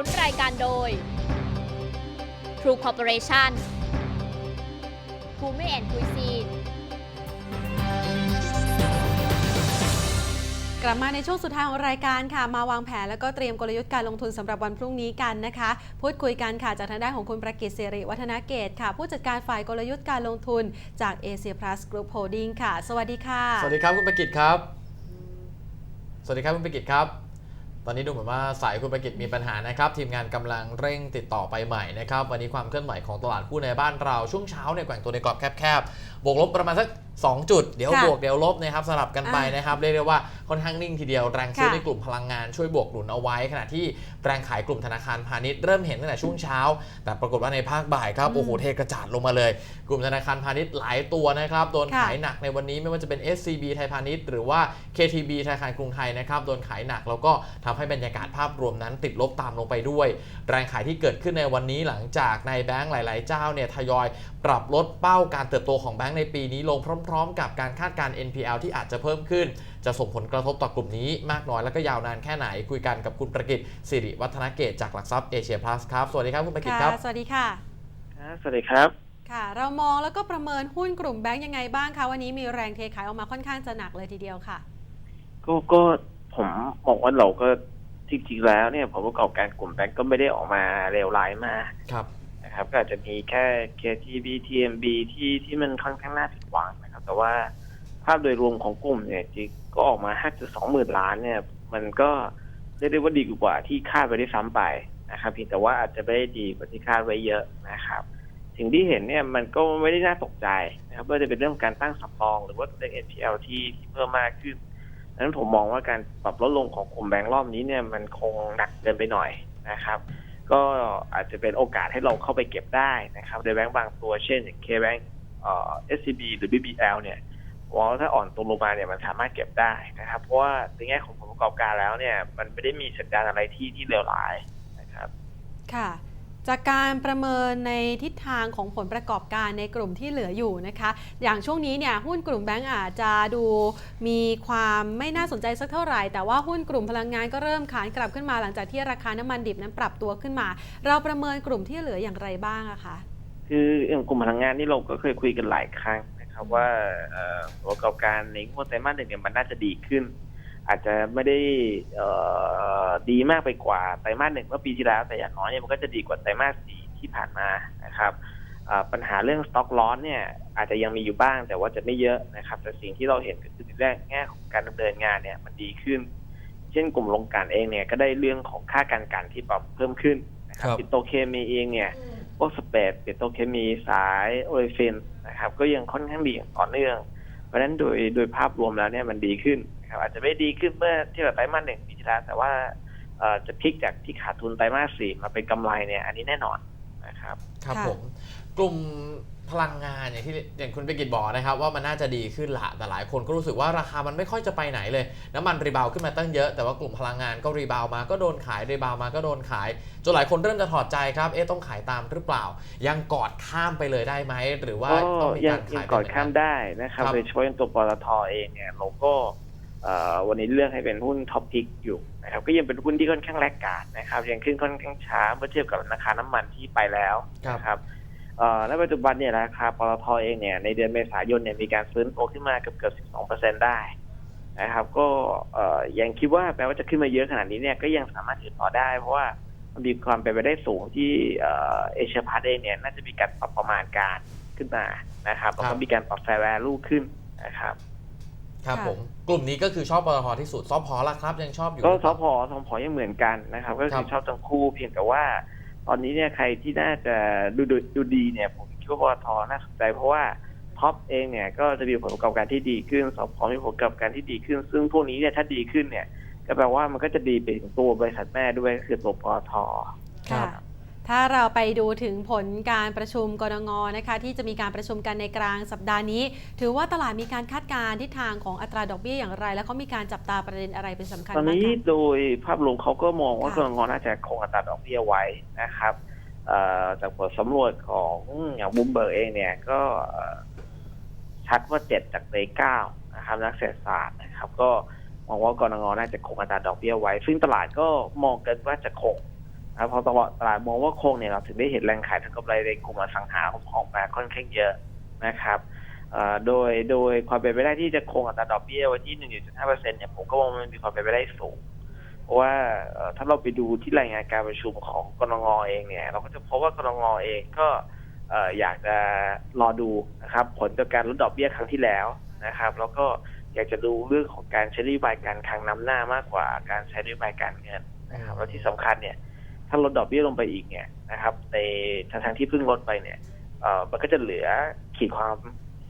นุนรายการโดย True Corporation ภูมิแอนคุยซีนกลับมาในช่วงสุดท้ายของรายการค่ะ มาวางแผนแล้วก็เตรียมกลยุทธ์การลงทุนสำหรับวันพรุ่งนี้กันนะคะ พูดคุยกันค่ะจากทางด้านของคุณประกิตเสรีวัฒนเกตค่ะ ผู้จัดการฝ่ายกลยุทธ์การลงทุนจาก Asia Plus Group Holding ค่ะ สวัสดีค่ะ สวัสดีครับคุณประกิตครับ สวัสดีครับคุณประกิตครับ ตอนนี้ดูเหมือนว่าสายคุณประกิตมีปัญหานะครับ ทีมงานกำลังเร่งติดต่อไปใหม่นะครับ วันนี้ความเคลื่อนไหวของตลาดหุ้นในบ้านเราช่วงเช้าเนี่ยแกว่งตัวในกรอบแคบๆบวกลบประมาณสัก2 จุด เดี๋ยวค่ะบวกเดี๋ยวลบนะครับสลับกันไปอ่านนะครับเรียกได้ว่าค่อนข้างนิ่งทีเดียวแรงซื้อค่ะในกลุ่มพลังงานช่วยบวกหนุนเอาไว้ ขณะที่แรงขายกลุ่มธนาคารพาณิชย์เริ่มเห็นตั้งแต่ช่วงเช้า แต่ปรากฏว่าในภาคบ่ายครับโอ้โหเทกระจาดลงมาเลย กลุ่มธนาคารพาณิชย์หลายตัวนะครับโดนค่ะ ขายหนักในวันนี้ไม่ว่าจะเป็น SCB ไทยพาณิชย์หรือว่า KTB ธนาคารกรุงไทยนะครับโดนขายหนักแล้วก็ทำให้บรรยากาศภาพรวมนั้น ติดลบตามลงไปด้วย แรงขายที่เกิดขึ้นในวันนี้หลังจากในแบงก์หลาย ๆ เจ้าเนี่ยทยอยปรับลดเป้าการเติบโตของแบงก์ในปีนี้ลงพร้อมๆ กับการคาดการณ์ NPL ที่อาจจะเพิ่มขึ้น จะส่งผลกระทบต่อกลุ่มนี้มากน้อยแล้วก็ยาวนานแค่ไหนคุยกันกับคุณประกิตสิริวัฒนเกตจากหลักทรัพย์เอเชียพลัสครับสวัสดีครับคุณประกิตค่ะครับสวัสดีค่ะครับสวัสดีครับค่ะ เรามองแล้วก็ประเมินหุ้นกลุ่มแบงก์ยังไงบ้างคะวันนี้มีแรงเทขายออกมาค่อนข้างจะหนักเลยทีเดียวค่ะ ก็ก็ผมบอกว่าเราก็จริงๆแล้วเนี่ยผลประกอบการกลุ่มแบงก์ก็ไม่ได้ออกมาเลวร้ายมากครับนะครับ ก็อาจจะมีแค่ KTB TMB ที่ที่มันค่อนข้างน่าผิดหวัง นะครับ แต่ว่าภาพโดยรวมของกลุ่มเนี่ยจริงก็ออกมา 5.2 หมื่นล้านเนี่ย มันก็เรียกได้ว่าดีกว่าที่คาดไว้ได้ซ้ำไปนะครับเพียงแต่ว่าอาจจะไม่ได้ดีกว่าที่คาดไว้เยอะนะครับสิ่งที่เห็นเนี่ยมันก็ไม่ได้น่าตกใจนะครับไม่ว่าจะเป็นเรื่องการตั้งสำรอง หรือว่าตัวเลข NPL ที่ที่เพิ่มมากขึ้นดังนั้นผมมองว่าการปรับลดลงของกลุ่มแบงก์รอบนี้เนี่ยมันคงหนักเกินไปหน่อยนะครับ ก็อาจจะเป็นโอกาสให้เราเข้าไปเก็บได้นะครับในแบงก์บางตัวเช่นอย่าง K-Bank เอ่อ SCB หรือ BBL เนี่ยว่าถ้าอ่อนตัวลงมาเนี่ยมันสามารถเก็บได้นะครับ เพราะว่าในแง่ของผลประกอบการแล้วเนี่ย มันไม่ได้มีสัญญาณอะไรที่ที่เลวร้ายนะครับ ค่ะ จากการประเมินในทิศทางของผลประกอบการในกลุ่มที่เหลืออยู่นะคะ อย่างช่วงนี้เนี่ยหุ้นกลุ่มแบงก์อาจจะดูมีความไม่น่าสนใจสักเท่าไหร่ แต่ว่าหุ้นกลุ่มพลังงานก็เริ่มขานกลับขึ้นมาหลังจากที่ราคาน้ำมันดิบนั้นปรับตัวขึ้นมา เราประเมินกลุ่มที่เหลืออย่างไรบ้างอะคะ คืออย่างกลุ่มพลังงานนี่เราก็เคยคุยกันหลายครั้งนะครับ ว่าเอ่อผลประกอบการในงวดไตรมาสหนึ่งเนี่ยมันน่าจะดีขึ้น อาจจะไม่ได้เอ่อดีมากไปกว่าไตรมาสหนึ่งเมื่อปีที่แล้ว แต่อย่างน้อยเนี่ยมันก็จะดีกว่าไตรมาสสี่ที่ผ่านมานะครับอ่าปัญหาเรื่องสต็อกล้อนเนี่ยอาจจะยังมีอยู่บ้างแต่ว่าจะไม่เยอะนะครับ แต่สิ่งที่เราเห็นก็คือในแรกแง่ของการดำเนินงานเนี่ยมันดีขึ้น เช่นกลุ่มโรงกลั่นเองเนี่ยก็ได้เรื่องของค่าการกลั่นที่ปรับเพิ่มขึ้นนะครับครับปิโตรเคมีเองเนี่ย พวกสเปดเปโตรเคมีสายโอเลฟินนะครับก็ยังค่อนข้างดีอย่างต่อเนื่อง เพราะฉะนั้นโดยโดยภาพรวมแล้วเนี่ยมันดีขึ้นนะครับอาจจะไม่ดีขึ้นเมื่อเที่ยบกับไตรมาสหนึ่งปีที่แล้วแต่ว่าจะพลิกจากที่ขาดทุนไตรมาสสี่มาเป็นกำไรเนี่ยอันนี้แน่นอน นะครับ ครับค่ะ ผมกลุ่มพลังงานอย่างที่อย่างคุณประกิตบอกนะครับ ว่ามันน่าจะดีขึ้นละแต่หลายคนก็รู้สึกว่าราคามันไม่ค่อยจะไปไหนเลยน้ำมันรีบาวขึ้นมาตั้งเยอะแต่ว่ากลุ่มพลังงานก็รีบาวมาก็โดนขายรีบาวมาก็โดนขายจนหลายคนเริ่มจะถอดใจครับเอ๊ะต้องขายตามหรือเปล่า ยังกอดข้ามไปเลยได้ไหมหรือว่าก็ต้องมียักางรยัขางยกอดเป็นข้ามได้นะครับครับ โดยเฉพาะอย่างตัวปตทเองเนี่ยเราก็เอ่อ วันนี้เลือกให้เป็นหุ้นท็อปพิกอยู่นะครับก็ยังเป็นหุ้นที่ค่อนข้างแลกการดนะครับยังขึ้นค่อนข้างช้าเมื่อเทียบกับราคาน้ำมันที่ไปแล้วครับนะครับเอ่อและปัจจุบันเนี่ยราคาปตทเองเนี่ยในเดือนเมษายนเนี่ยมีการฟื้นตัวขึ้นมาเกือบเกือบ12เปอร์เซ็นได้นะครับ ก็เอ่อยังคิดว่าแปลว่าจะขึ้นมาเยอะขนาดนี้เนี่ยก็ยังสามารถถือต่อได้ เพราะว่ามันมีความเป็นไปได้สูงที่เอ่อเอเชียพาร์ทเองเนี่ยน่าจะมีการปรับประมาณการขึ้นมานะครับแล้วครัก็บมีการปรับแฟร์แวลูขึ้นนะครับ ครับค่ะผมกลุ่มนี้ก็คือชอบปตทที่สุดซอพอละครับ ยังชอบอยู่ก็หรือสเปล่าพสพยังเหมือนกันนะครับ ก็ครัคือบชอบทั้งคู่เพียงแต่ว่า ตอนนี้เนี่ยใครที่น่าจะดูดูดูดีเนี่ยผมคิดว่าปตทน่าสนใจเพราะว่าท็อปเองเนี่ยก็จะมีผลประกอบการที่ดีขึ้นสพมีผลประกอบการที่ดีขึ้น ซึ่งพวกนี้เนี่ยถ้าดีขึ้นเนี่ย ก็แปลว่ามันก็จะดีไปถึงตัวบริษัทแม่ด้วยก็คือตัวปตทครับค่ะ ถ้าเราไปดูถึงผลการประชุมกรงงนะคะที่จะมีการประชุมกันในกลางสัปดาห์นี้ ถือว่าตลาดมีการคาดการณ์ทิศทางของอัตราดอกเบี้ยอย่างไร แล้วเขามีการจับตาประเด็นอะไรเป็นสำคัญตอนบ้างนี้คะโดยภาพรวมเขาก็มองว่าค่ะกรงงน่าจะคงอัตราดอกเบี้ยไว้นะครับเอ่อจากผลสำรวจของอย่างบุมเบิร์กเองเนี่ยก็เอ่อชัดว่าเจ็ดจากเลยเก้านะครับนักเศรษฐศาสตร์นะครับ ก็มองว่ากรงงน่าจะคงอัตราดอกเบี้ยไว้ ซึ่งตลาดก็มองกันว่าจะคง ครับเพอตลาดตลาดมองว่าคงเนี่ยเราถึงได้เห็นแรงขายทางกำไรในกลุ่มอสังหาของออกมาค่อนข้างเยอะนะครับโดยโดยความเป็นไปได้ที่จะคงอัตราดอกเบี้ยไว้ที่1.5เปอร์เซ็นต์เนี่ยผมก็มองว่ามันมีความเป็นไปได้สูง เพราะว่าถ้าเราไปดูที่รายงานการประชุมของกรงงเองเนี่ย เราก็จะพบว่ากรงงเองก็อยากจะรอดูนะครับ ผลจากการลดดอกเบี้ยครั้งที่แล้วนะครับ แล้วก็อยากจะดูเรื่องของการใช้นโยบายการคลังนำหน้ามากกว่าการใช้นโยบายการเงินนะครับแล้วที่สำคัญเนี่ย ถ้าลดดอกเบี้ยลงไปอีกเนี่ยนะครับ ในทางทางที่เพิ่งลดไปเนี่ยเอ่อมันก็จะเหลือขีดความ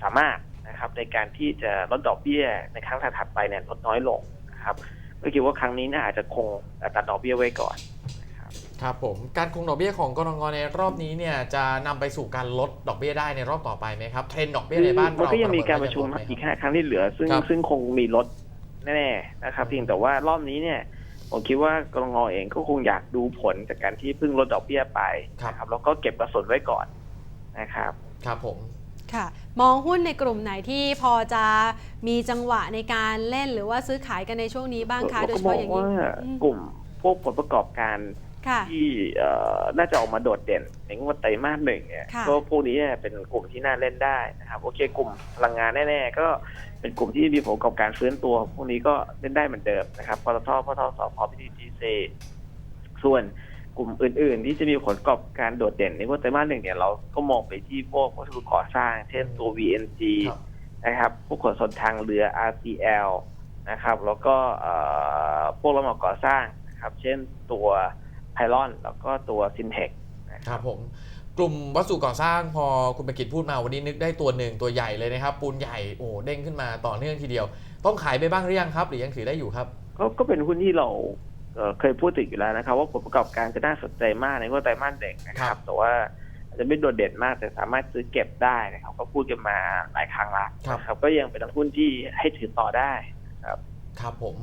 สามารถนะครับ ในการที่จะลดดอกเบี้ยในครั้งถัดๆไปเนี่ยลดน้อยลงนะครับก็คิดว่าครั้งนี้น่าอาจจะคงอัตราดอกเบี้ยไว้ก่อนนะครับครับผมการคงดอกเบี้ยของกรงในรอบนี้เนี่ยจะนำไปสู่การลดดอกเบี้ยได้ในรอบต่อไปไหมครับเทรนด์ดอกเบี้ยในบ้านมันเราก็ยังมีการปประระเนชุมว่ายังลดไหอีกครับห้าครั้งที่เหลือ ซึ่งครับซึ่งคงมีลดแน่ๆนะครับเพียงแต่ว่ารอบนี้เนี่ย ผมคิดว่ากรงงเองก็คงอยากดูผลจากการที่เพิ่งลดดอกเบี้ยไปนะครับแล้วก็เก็บกระสุนไว้ก่อนนะครับ ครับผมค่ะ มองหุ้นในกลุ่มไหนที่พอจะมีจังหวะในการเล่นหรือว่าซื้อขายกันในช่วงนี้บ้างคะเราโดยก็เฉมอพาะงอย่างยิ่ว่างอืมกลุ่มพวกผลประกอบการค่ะ ที่เอ่อน่าจะออกมาโดดเด่นในงวดไตรมาสหนึ่งเนี่ยค่ะก็พวกนี้เนี่ยเป็นกลุ่มที่น่าเล่นได้นะครับโอเคกลุ่มพลังงานแน่ๆก็เป็นกลุ่มที่มีผลประกอบการฟื้นตัว พวกนี้ก็เล่นได้เหมือนเดิมนะครับปตทปตทสพพีทีจีซีส่วนกลุ่มอื่น ๆ ที่จะมีผลประกอบการโดดเด่นในงวดไตรมาสหนึ่งเนี่ยเราก็มองไปที่พวกวัสดุก่อสร้าง เช่นตัว VNG ครับนะครับพวกขนส่งทางเรือ RCL นะครับ แล้วก็เอ่อพวกระบบก่อสร้างนะครับ เช่นตัว ไพลอนแล้วก็ตัวซินเทคนะคครัรับบผมกลุ่มวัสดุก่อสร้างพอคุณประกิตพูดมาวันนี้นึกได้ตัวหนึ่งตัวใหญ่เลยนะครับ ปูนใหญ่โอ้เด้งขึ้นมาต่อเนื่องทีเดียว ต้องขายไปบ้างหรือยังครับ หรือยังถือได้อยู่ครับ ก็ก็เป็นหุ้นที่เราเอ่อเคยพูดถึงอยู่แล้วนะครับ ว่าผลประกอบการจะน่าสนใจมากในงวดไตรมาสเด็กนะคครัรับบแต่ว่าอาจจะไม่โดดเด่นมากแต่สามารถซื้อเก็บได้นะครับ ก็พูดกันมาหลายครั้งละนะครับ ก็ยังเป็นหุ้นที่ให้ถือต่อได้ครับ ครับผม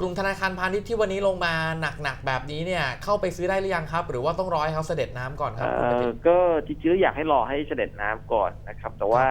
กลุ่มธนาคารพาณิชย์ที่วันนี้ลงมาหนักๆแบบนี้เนี่ย เข้าไปซื้อได้หรือยังครับ หรือว่าต้องรอให้เขาเสด็จน้ำก่อนครับคุณประเอ่กิอตก็จริงๆอยากให้รอให้เสด็จน้ำก่อนนะครับ แต่ว่า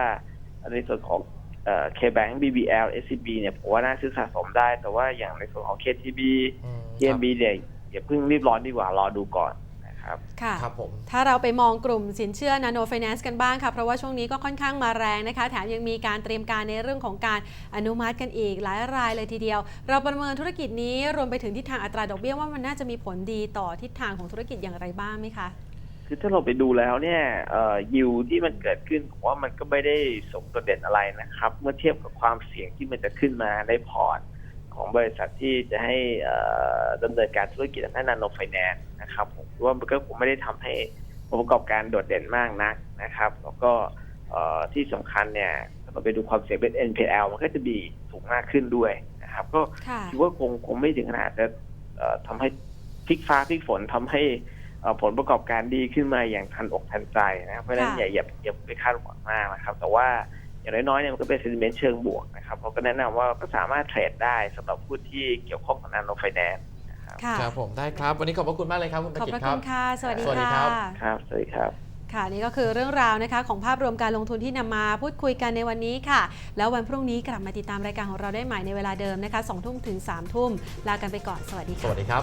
ในส่วนของเอ่อ KBank BBL SCB เนี่ยผมว่าน่าซื้อสะสมได้ แต่ว่าอย่างในส่วนของ KTB อืม TMB เนี่ยอย่าเพิ่งรีบร้อนดีกว่ารอดูก่อนนะ ครับ ค่ะ ครับผม ถ้าเราไปมองกลุ่มสินเชื่อ Nano Finance กันบ้างค่ะ เพราะว่าช่วงนี้ก็ค่อนข้างมาแรงนะคะ แถมยังมีการเตรียมการในเรื่องของการอนุมัติกันอีกหลายรายเลยทีเดียว เราประเมินธุรกิจนี้รวมไปถึงทิศทางอัตราดอกเบี้ยว่ามันน่าจะมีผลดีต่อทิศทางของธุรกิจอย่างไรบ้างไหมคะ คือถ้าเราไปดูแล้วเนี่ยเอ่อยิวที่มันเกิดขึ้นผมว่ามันก็ไม่ได้สมโดดเด่นอะไรนะครับ เมื่อเทียบกับความเสี่ยงที่มันจะขึ้นมาในพอร์ต ของบริษัทที่จะให้เอ่อดำเนินการธุรกิจทางด้านนาโนไฟแนนซ์นะครับผมคิดว่ามันก็คงไม่ได้ทำให้ผลประกอบการโดดเด่นมากนักนะครับ แล้วก็เอ่อที่สำคัญเนี่ยถ้าเราไปดูความเสี่ยงเป็น NPL มันก็จะมีสูงมากขึ้นด้วยนะครับ ก็ค่ะคิดว่าคงคงไม่ถึงขนาดจะเอ่อทำให้พลิกฟ้าพลิกฝนทำให้เอ่อผลประกอบการดีขึ้นมาอย่างทันอกทันใจนะครับเพราะฉะนั้นค่ะอย่าอย่าอย่าไปคาดหวังมากนะครับ แต่ว่า อย่างน้อยๆเนี่ยมันก็เป็นเซนติเมนต์เชิงบวกนะครับเราก็แนะนำว่าก็สามารถเทรดได้สำหรับผู้ที่เกี่ยวข้องกับนาโนไฟแนนซ์นะครับค่ะครับผมได้ครับ วันนี้ขอบพระคุณมากเลยครับคุณปขอบระกิพตระคคุรับณค่ะ สวัสดีสวัสดีค่ะครับครับ สวัสดีครับค่ะนี่ก็คือเรื่องราวนะคะของภาพรวมการลงทุนที่นำมาพูดคุยกันในวันนี้ค่ะ แล้ววันพรุ่งนี้กลับมาติดตามรายการของเราได้ใหม่ในเวลาเดิมนะคะ2ทุ่มถึง3ทุ่มลากันไปก่อนสวัสดีสค่ะวัสดีครับ